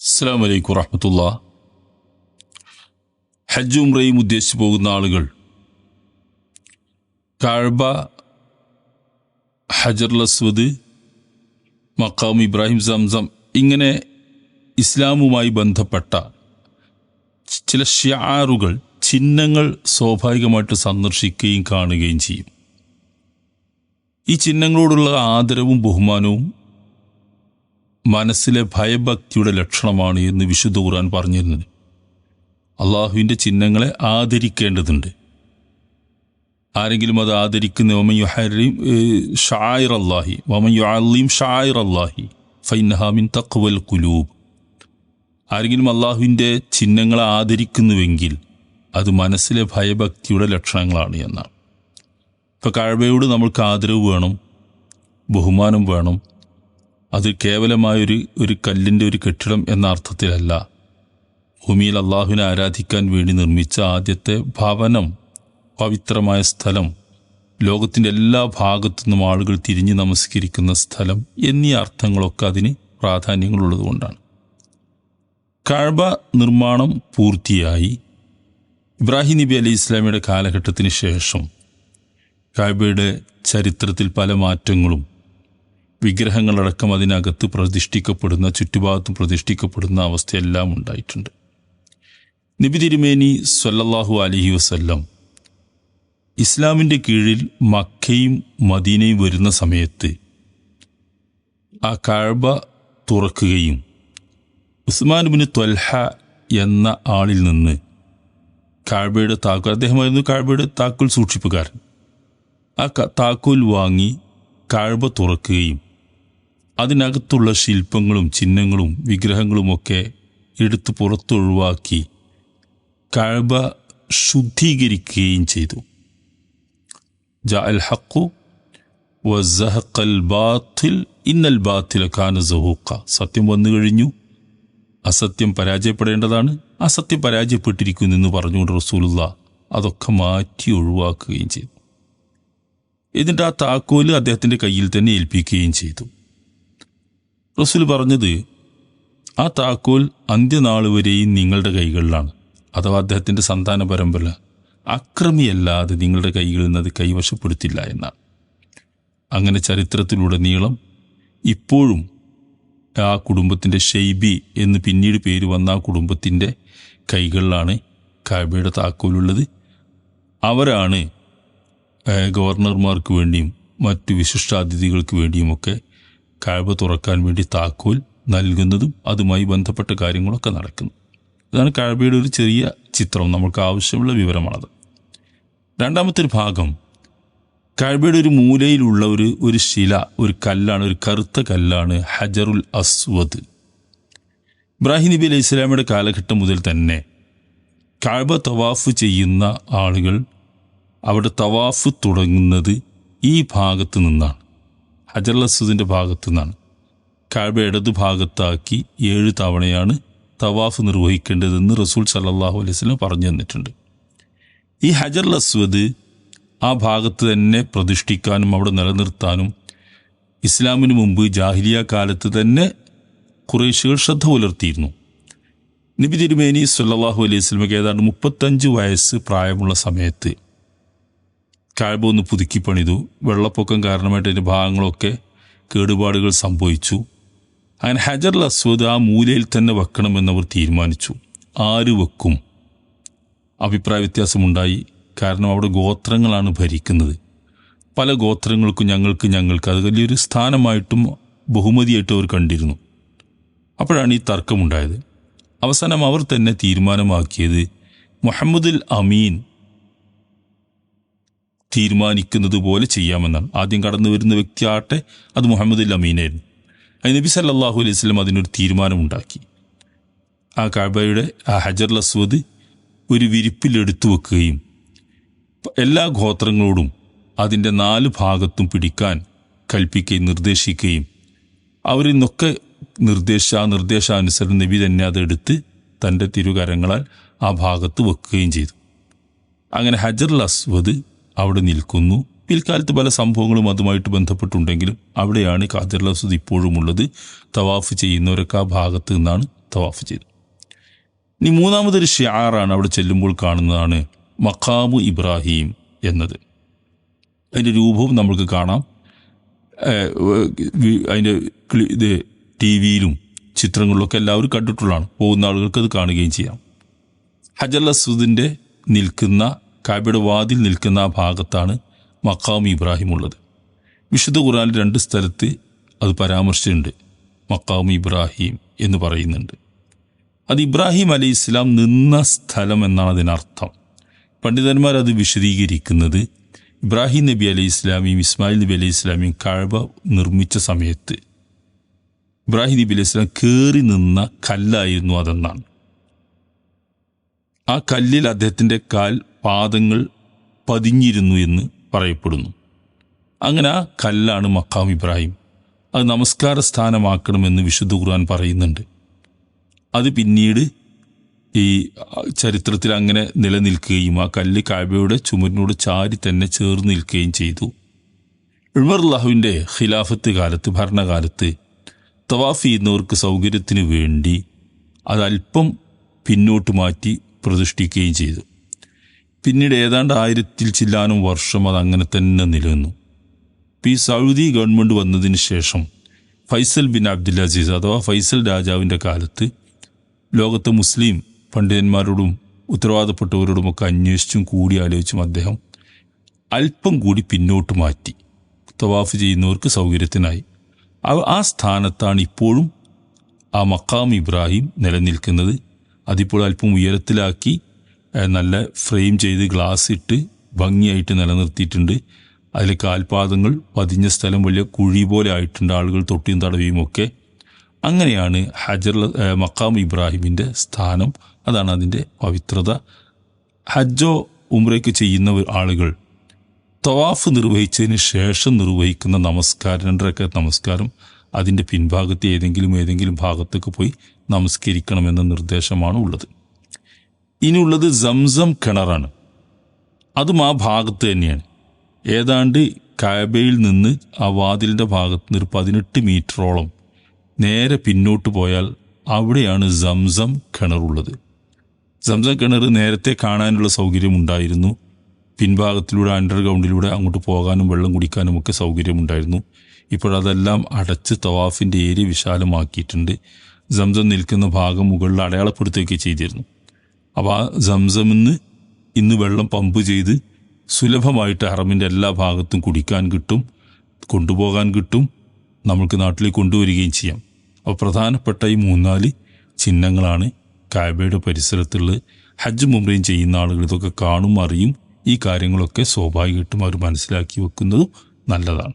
അസ്സാം വലൈക്കും വറഹമത്തുള്ള ഹജ്ജ് ഉംറയും ഉദ്ദേശിച്ച് പോകുന്ന ആളുകൾ കാഴ്ബ ഹജർ ലസ്വദ് മക്കാം ഇബ്രാഹിം സംസം ഇങ്ങനെ ഇസ്ലാമുമായി ബന്ധപ്പെട്ട ചില ഷ്യാറുകൾ ചിഹ്നങ്ങൾ സ്വാഭാവികമായിട്ട് സന്ദർശിക്കുകയും കാണുകയും ചെയ്യും. ഈ ചിഹ്നങ്ങളോടുള്ള ആദരവും ബഹുമാനവും മനസ്സിലെ ഭയഭക്തിയുടെ ലക്ഷണമാണ് എന്ന് വിശുദ്ധ ഖുർആൻ പറഞ്ഞിരുന്നത്. അള്ളാഹുവിന്റെ ചിഹ്നങ്ങളെ ആദരിക്കേണ്ടതുണ്ട്. ആരെങ്കിലും അത് ആദരിക്കുന്ന വമൻ യുഹരിം ഷായിർ അള്ളാഹി വമൻ യുഅല്ലീം ഷായിർ അള്ളാഹി ഫൈൻഹാമിൻ തഖ്വൽ കുലൂബ് ആരെങ്കിലും അള്ളാഹുവിന്റെ ചിഹ്നങ്ങളെ ആദരിക്കുന്നുവെങ്കിൽ അത് മനസ്സിലെ ഭയഭക്തിയുടെ ലക്ഷണങ്ങളാണ് എന്നാണ്. ഇപ്പോൾ കഴവയോട് നമ്മൾക്ക് ആദരവ് വേണം ബഹുമാനം വേണം അത് കേവലമായൊരു ഒരു കല്ലിന്റെ ഒരു കെട്ടിടം എന്ന അർത്ഥത്തിലല്ല. ഭൂമിയിൽ അള്ളാഹുവിനെ ആരാധിക്കാൻ വേണ്ടി നിർമ്മിച്ച ആദ്യത്തെ ഭവനം പവിത്രമായ സ്ഥലം ലോകത്തിന്റെ എല്ലാ ഭാഗത്തു നിന്നും ആളുകൾ തിരിഞ്ഞ് നമസ്കരിക്കുന്ന സ്ഥലം എന്നീ അർത്ഥങ്ങളൊക്കെ അതിന് പ്രാധാന്യങ്ങളുള്ളതുകൊണ്ടാണ്. കഴബ നിർമ്മാണം പൂർത്തിയായി. ഇബ്രാഹിം നബി അലി ഇസ്ലാമിയുടെ കാലഘട്ടത്തിന് ശേഷം കഴബയുടെ ചരിത്രത്തിൽ പല മാറ്റങ്ങളും വിഗ്രഹങ്ങളടക്കം അതിനകത്ത് പ്രതിഷ്ഠിക്കപ്പെടുന്ന ചുറ്റുഭാഗത്തും പ്രതിഷ്ഠിക്കപ്പെടുന്ന അവസ്ഥയെല്ലാം ഉണ്ടായിട്ടുണ്ട്. നബി തിരുമേനി സല്ലല്ലാഹു അലഹി വസല്ലം ഇസ്ലാമിന്റെ കീഴിൽ മക്കയും മദീനയും വരുന്ന സമയത്ത് ആ കഴബ തുറക്കുകയും ഉസ്മാൻ ബിൻ ത്വൽഹ എന്ന ആളിൽ നിന്ന് കാഴ്ബയുടെ താക്കോൽ അദ്ദേഹമായിരുന്നു കാഴ്ബയുടെ താക്കോൽ സൂക്ഷിപ്പുകാരൻ. ആ താക്കോൽ വാങ്ങി കാഴ്ബ തുറക്കുകയും അതിനകത്തുള്ള ശില്പങ്ങളും ചിഹ്നങ്ങളും വിഗ്രഹങ്ങളുമൊക്കെ എടുത്തു പുറത്തൊഴിവാക്കി കഴബ ശുദ്ധീകരിക്കുകയും ചെയ്തു. ബാത്തിൽ ഇന്നൽ ബാത്തില കാന സത്യം വന്നു കഴിഞ്ഞു. അസത്യം പരാജയപ്പെടേണ്ടതാണ്. അസത്യം പരാജയപ്പെട്ടിരിക്കുന്നു എന്ന് പറഞ്ഞുകൊണ്ട് റസൂലുള്ള അതൊക്കെ മാറ്റി ഒഴിവാക്കുകയും ചെയ്തു. എന്നിട്ട് ആ താക്കോൽ അദ്ദേഹത്തിന്റെ കയ്യിൽ തന്നെ ഏൽപ്പിക്കുകയും ചെയ്തു. റസൂൽ പറഞ്ഞത് ആ താക്കോൽ അന്ത്യനാൾ വരെയും നിങ്ങളുടെ കൈകളിലാണ്. അഥവാ അദ്ദേഹത്തിന്റെ സന്താന പരമ്പര അക്രമിയല്ലാതെ നിങ്ങളുടെ കൈകളിൽ നിന്ന് അത് കൈവശപ്പെടുത്തില്ല എന്നാണ്. അങ്ങനെ ചരിത്രത്തിലൂടെ നീളം ഇപ്പോഴും ആ കുടുംബത്തിന്റെ ഷെയ്ബി എന്ന് പിന്നീട് പേര് വന്ന ആ കുടുംബത്തിന്റെ കൈകളിലാണ് കാബയുടെ താക്കോലുള്ളത്. അവരാണ് ഗവർണർമാർക്ക് വേണ്ടിയും മറ്റു വിശിഷ്ടാതിഥികൾക്ക് വേണ്ടിയുമൊക്കെ കാഴ്വ തുറക്കാൻ വേണ്ടി താക്കോൽ നൽകുന്നതും അതുമായി ബന്ധപ്പെട്ട കാര്യങ്ങളൊക്കെ നടക്കുന്നു. ഇതാണ് കാഴ്വയുടെ ഒരു ചെറിയ ചിത്രം. നമുക്ക് ആവശ്യമുള്ള വിവരമാണത്. രണ്ടാമത്തെ ഒരു ഭാഗം. കാഴ്വയുടെ ഒരു മൂലയിലുള്ള ഒരു ഒരു ശില ഒരു കല്ലാണ് ഒരു കറുത്ത കല്ലാണ് ഹജറുൽ അസ്വദ്. ഇബ്രാഹിം നബി അലൈഹി ഇസ്ലാമിയുടെ കാലഘട്ടം മുതൽ തന്നെ കാഴ്ബ തവാഫ് ചെയ്യുന്ന ആളുകൾ അവിടെ തവാഫ് തുടങ്ങുന്നത് ഈ ഭാഗത്ത് നിന്നാണ്. ഹജർ അസ്വദിന്റെ ഭാഗത്തു നിന്നാണ് ഇടതു ഭാഗത്താക്കി ഏഴ് തവണയാണ് തവാഫ് നിർവഹിക്കേണ്ടതെന്ന് റസൂൽ സല്ലാഹു അലൈഹി വസല്ലം പറഞ്ഞു തന്നിട്ടുണ്ട്. ഈ ഹജർ അസ്വദ് ആ ഭാഗത്ത് തന്നെ പ്രതിഷ്ഠിക്കാനും അവിടെ നിലനിർത്താനും ഇസ്ലാമിന് മുമ്പ് ജാഹിലിയ കാലത്ത് തന്നെ കുറേശികൾ ശ്രദ്ധ പുലർത്തിയിരുന്നു. നബി തിരുമേനി സല്ലാഹു അലൈഹി വസല്ലമയ്ക്ക് ഏതാണ്ട് മുപ്പത്തഞ്ച് വയസ്സ് പ്രായമുള്ള സമയത്ത് കാഴ്ബ ഒന്ന് പുതുക്കി പണിതു. വെള്ളപ്പൊക്കം കാരണമായിട്ട് അതിന്റെ ഭാഗങ്ങളൊക്കെ കേടുപാടുകൾ സംഭവിച്ചു. അങ്ങനെ ഹജർ അസ്വദ് ആ മൂലയിൽ തന്നെ വെക്കണമെന്നവർ തീരുമാനിച്ചു. ആര് വെക്കും? അഭിപ്രായ വ്യത്യാസമുണ്ടായി. കാരണം അവിടെ ഗോത്രങ്ങളാണ് ഭരിക്കുന്നത്. പല ഗോത്രങ്ങൾക്കും ഞങ്ങൾക്ക് ഞങ്ങൾക്ക് അത് വലിയൊരു സ്ഥാനമായിട്ടും ബഹുമതിയായിട്ടും അവർ കണ്ടിരുന്നു. അപ്പോഴാണ് ഈ തർക്കമുണ്ടായത്. അവസാനം അവർ തന്നെ തീരുമാനമാക്കിയത് മുഹമ്മദുൽ അമീൻ തീരുമാനിക്കുന്നത് പോലെ ചെയ്യാമെന്നാണ്. ആദ്യം കടന്നു വരുന്ന വ്യക്തിയാട്ടെ അത് മുഹമ്മദ് അമീനായിരുന്നു. അത് നബി സല്ലാഹു അലൈഹി സ്വലം അതിനൊരു തീരുമാനമുണ്ടാക്കി. ആ കാബയുടെ ആ ഹജർ അസ്വദ് ഒരു വിരിപ്പിലെടുത്തു വെക്കുകയും എല്ലാ ഗോത്രങ്ങളോടും അതിന്റെ നാല് ഭാഗത്തും പിടിക്കാൻ കൽപ്പിക്കുകയും നിർദ്ദേശിക്കുകയും അവരിൽ നിന്നൊക്കെ നിർദ്ദേശ നിർദ്ദേശാനുസരണം നബി തന്നെ അതെടുത്ത് തന്റെ തിരുകരങ്ങളാൽ ആ ഭാഗത്ത് വെക്കുകയും ചെയ്തു. അങ്ങനെ ഹജർ അസ്വദ് അവിടെ നിൽക്കുന്നു. പിൽക്കാലത്ത് പല സംഭവങ്ങളും അതുമായിട്ട് ബന്ധപ്പെട്ടുണ്ടെങ്കിലും അവിടെയാണ് ഖാദിർ ലസൂദ് ഇപ്പോഴും ഉള്ളത് തവാഫ് ചെയ്യുന്നവരൊക്കെ ആ ഭാഗത്ത് നിന്നാണ് തവാഫ് ചെയ്തത്. ഇനി മൂന്നാമതൊരു ഷിയാറാണ് അവിടെ ചെല്ലുമ്പോൾ കാണുന്നതാണ് മഖാമു ഇബ്രാഹിം എന്നത്. അതിന്റെ രൂപവും നമുക്ക് കാണാം. അതിന്റെ ഇത് ടി വിയിലും ചിത്രങ്ങളിലൊക്കെ എല്ലാവരും കണ്ടിട്ടുള്ളതാണ്. പോകുന്ന ആളുകൾക്ക് അത് കാണുകയും ചെയ്യാം. ഹജർ ലസൂദിന്റെ നിൽക്കുന്ന കാബയുടെ വാതിൽ നിൽക്കുന്ന ആ ഭാഗത്താണ് മക്കാം ഇബ്രാഹിം ഉള്ളത്. വിശുദ്ധ ഖുറാനിൽ രണ്ട് സ്ഥലത്ത് അത് പരാമർശിച്ചിട്ടുണ്ട്. മക്കാം ഇബ്രാഹിം എന്ന് പറയുന്നുണ്ട്. അത് ഇബ്രാഹിം അലി ഇസ്ലാം നിന്ന സ്ഥലം എന്നാണ് അതിനർത്ഥം. പണ്ഡിതന്മാർ അത് വിശദീകരിക്കുന്നത് ഇബ്രാഹിം നബി അലി ഇസ്ലാമിയും ഇസ്മായിൽ നബി അലി ഇസ്ലാമിയും കഴവ നിർമ്മിച്ച സമയത്ത്. ഇബ്രാഹിം നബി അലി ഇസ്ലാം കയറി നിന്ന കല്ലായിരുന്നു അതെന്നാണ്. ആ കല്ലിൽ അദ്ദേഹത്തിന്റെ കാൽ പാദങ്ങൾ പതിഞ്ഞിരുന്നു എന്ന് പറയപ്പെടുന്നു. അങ്ങനെ ആ കല്ലാണ് മക്കാം ഇബ്രാഹിം. അത് നമസ്കാര സ്ഥാനമാക്കണമെന്ന് വിശുദ്ധ ഖുർആൻ പറയുന്നുണ്ട്. അത് പിന്നീട് ഈ ചരിത്രത്തിൽ അങ്ങനെ നിലനിൽക്കുകയും ആ കല്ല് കാബയുടെ ചുമരിനോട് ചാരി തന്നെ ചേർന്ന് നിൽക്കുകയും ചെയ്തു. ഉമർ അള്ളാഹുവിന്റെ ഖിലാഫത്ത് കാലത്ത് ഭരണകാലത്ത് തവാഫ് ചെയ്യുന്നവർക്ക് സൗകര്യത്തിന് വേണ്ടി അത് പിന്നോട്ട് മാറ്റി പ്രതിഷ്ഠിക്കുകയും ചെയ്തു. പിന്നീട് ഏതാണ്ട് ആയിരത്തിൽ ചില്ലാനും വർഷം അത് അങ്ങനെ തന്നെ നിലനിന്നു. പി സൗദി ഗവൺമെന്റ് വന്നതിന് ശേഷം ഫൈസൽ ബിൻ അബ്ദുൽ അസീസ് അഥവാ ഫൈസൽ രാജാവിന്റെ കാലത്ത് ലോകത്തെ മുസ്ലിം പണ്ഡിതന്മാരോടും ഉത്തരവാദപ്പെട്ടവരോടുമൊക്കെ അന്വേഷിച്ചും കൂടി ആലോചിച്ചും അദ്ദേഹം അല്പം കൂടി പിന്നോട്ട് മാറ്റി. തവാഫ് ചെയ്യുന്നവർക്ക് സൗകര്യത്തിനായി. ആ- സ്ഥാനത്താണ് ഇപ്പോഴും ആ മക്കാം ഇബ്രാഹിം നിലനിൽക്കുന്നത്. അതിപ്പോൾ അല്പം ഉയരത്തിലാക്കി നല്ല ഫ്രെയിം ചെയ്ത് ഗ്ലാസ് ഇട്ട് ഭംഗിയായിട്ട് നിലനിർത്തിയിട്ടുണ്ട്. അതിൽ കാൽപാദങ്ങൾ പതിഞ്ഞ സ്ഥലം വലിയ കുഴി പോലെ ആയിട്ടുണ്ട് ആളുകൾ തൊട്ടിയും തടവിയും ഒക്കെ. അങ്ങനെയാണ് ഹജർ മക്കാം ഇബ്രാഹിമിന്റെ സ്ഥാനം. അതാണ് അതിന്റെ പവിത്രത. ഹജ്ജോ ഉംറയ്ക്ക് ചെയ്യുന്ന ആളുകൾ തവാഫ് നിർവഹിച്ചതിന് ശേഷം നിർവഹിക്കുന്ന നമസ്കാരം രണ്ടരക്ക നമസ്കാരം അതിന്റെ പിൻഭാഗത്ത് ഏതെങ്കിലും ഏതെങ്കിലും ഭാഗത്തേക്ക് പോയി നമസ്കരിക്കണമെന്ന നിർദ്ദേശമാണ് ഉള്ളത്. ഇനിയുള്ളത് സംസം കിണറാണ്. അതും ആ ഭാഗത്ത് തന്നെയാണ്. ഏതാണ്ട് കാബയിൽ നിന്ന് ആ വാതിലിന്റെ ഭാഗത്ത് നിന്ന് ഒരു പതിനെട്ട് മീറ്ററോളം നേരെ പിന്നോട്ട് പോയാൽ അവിടെയാണ് സംസം കിണറുള്ളത്. സംസം കിണർ നേരത്തെ കാണാനുള്ള സൗകര്യം ഉണ്ടായിരുന്നു. പിൻഭാഗത്തിലൂടെ അണ്ടർഗ്രൗണ്ടിലൂടെ അങ്ങോട്ട് പോകാനും വെള്ളം കുടിക്കാനും ഒക്കെ സൗകര്യമുണ്ടായിരുന്നു ഇപ്പോഴതെല്ലാം അടച്ച് തവാഫിന്റെ ഏരിയ വിശാലമാക്കിയിട്ടുണ്ട്. സംസം നിൽക്കുന്ന ഭാഗം മുകളിൽ അടയാളപ്പെടുത്തുകയൊക്കെ ചെയ്തിരുന്നു. അപ്പോൾ ആ സംസമിന്ന് ഇന്ന് വെള്ളം പമ്പ് ചെയ്ത് സുലഭമായിട്ട് ഹറമിന്റെ എല്ലാ ഭാഗത്തും കുടിക്കാൻ കിട്ടും കൊണ്ടുപോകാൻ കിട്ടും നമ്മൾക്ക് നാട്ടിലേക്ക് കൊണ്ടുവരികയും ചെയ്യാം. അപ്പോൾ പ്രധാനപ്പെട്ട ഈ മൂന്നാൽ ചിഹ്നങ്ങളാണ് കാബയുടെ പരിസരത്തുള്ള ഹജ്ജ് മുംറയും ചെയ്യുന്ന ആളുകൾ. ഇതൊക്കെ കാണും അറിയും ഈ കാര്യങ്ങളൊക്കെ സ്വാഭാവികമായിട്ടും അവർ മനസ്സിലാക്കി വെക്കുന്നതും നല്ലതാണ്.